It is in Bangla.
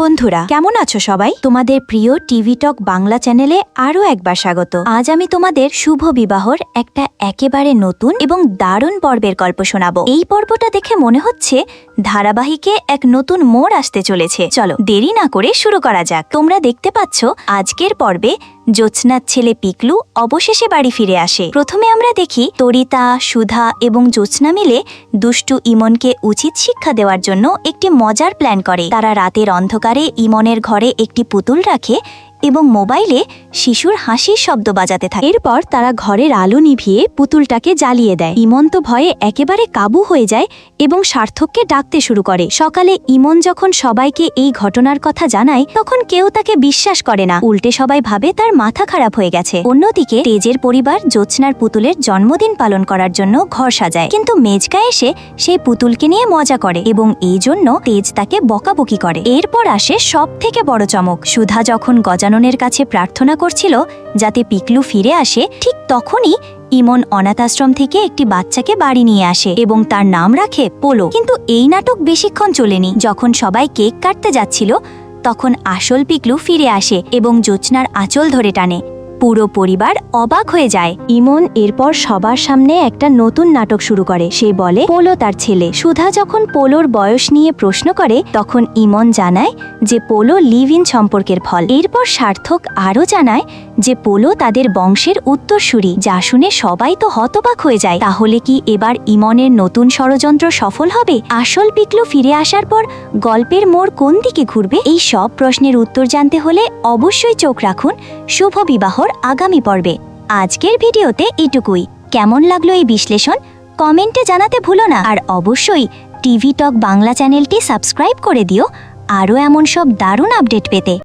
বন্ধুরা, কেমন আছো সবাই? তোমাদের প্রিয় টিভি টক বাংলা চ্যানেলে আরও একবার স্বাগত। আজ আমি তোমাদের শুভ বিবাহর একটা একেবারে নতুন এবং দারুণ পর্বের গল্প শোনাবো। এই পর্বটা দেখে মনে হচ্ছে ধারাবাহিকে এক নতুন মোড় আসতে চলেছে। চলো, দেরি না করে শুরু করা যাক। তোমরা দেখতে পাচ্ছ, আজকের পর্বে জ্যোৎস্নার ছেলে পিকলু অবশেষে বাড়ি ফিরে আসে। প্রথমে আমরা দেখি তরিতা, সুধা এবং জ্যোৎস্না মিলে দুষ্টু ইমনকে উচিত শিক্ষা দেওয়ার জন্য একটি মজার প্ল্যান করে। তারা রাতের অন্ধকারে ইমনের ঘরে একটি পুতুল রাখে এবং মোবাইলে শিশুর হাসির শব্দ বাজাতে থাকে। এরপর তারা ঘরের আলো নিভিয়ে পুতুলটাকে জ্বালিয়ে দেয়। ইমন তো ভয়ে একেবারে কাবু হয়ে যায় এবং সার্থককে ডাকতে শুরু করে। সকালে ইমন যখন সবাইকে এই ঘটনার কথা জানায়, তখন কেউ তাকে বিশ্বাস করে না। উল্টে সবাই ভাবে তার মাথা খারাপ হয়ে গেছে। অন্যদিকে তেজের পরিবার জ্যোৎস্নার পুতুলের জন্মদিন পালন করার জন্য ঘর সাজায়। কিন্তু মেজকা এসে সেই পুতুলকে নিয়ে মজা করে এবং এই জন্য তেজ তাকে বকাবকি করে। এরপর আসে সব থেকে বড় চমক। সুধা যখন গজাননের কাছে প্রার্থনা করছিল যাতে পিকলু ফিরে আসে, ঠিক তখনই ইমন অনাথাশ্রম থেকে একটি বাচ্চাকে বাড়ি নিয়ে আসে এবং তার নাম রাখে পোলো। কিন্তু এই নাটক বেশিক্ষণ চলেনি। যখন সবাই কেক কাটতে যাচ্ছিল, তখন আসল পিকলু ফিরে আসে এবং জ্যোৎস্নার আঁচল ধরে টানে। পুরো পরিবার অবাক হয়ে যায়। ইমন এরপর সবার সামনে একটা নতুন নাটক শুরু করে। সে বলে, পোলো তার ছেলে। সুধা যখন পোলোর বয়স নিয়ে প্রশ্ন করে, তখন ইমন জানায় যে পোলো লিভ ইন সম্পর্কের ফল। এরপর সার্থক আরও জানায় যে পোলো তাদের বংশের উত্তরসূরি, যা শুনে সবাই তো হতবাক হয়ে যায়। তাহলে কি এবার ইমনের নতুন ষড়যন্ত্র সফল হবে? আসল পিকলু ফিরে আসার পর গল্পের মোড় কোন দিকে ঘুরবে? এই সব প্রশ্নের উত্তর জানতে হলে অবশ্যই চোখ রাখুন। শুভ বিবাহর আগামী পর্বে। আজকের ভিডিওতে এটুকুই। কেমন লাগল এই বিশ্লেষণ? কমেন্টে জানাতে ভুলো না। আর অবশ্যই টিভি টক বাংলা চ্যানেলটি সাবস্ক্রাইব করে দিও। আরও এমন সব দারুণ আপডেট পেতে।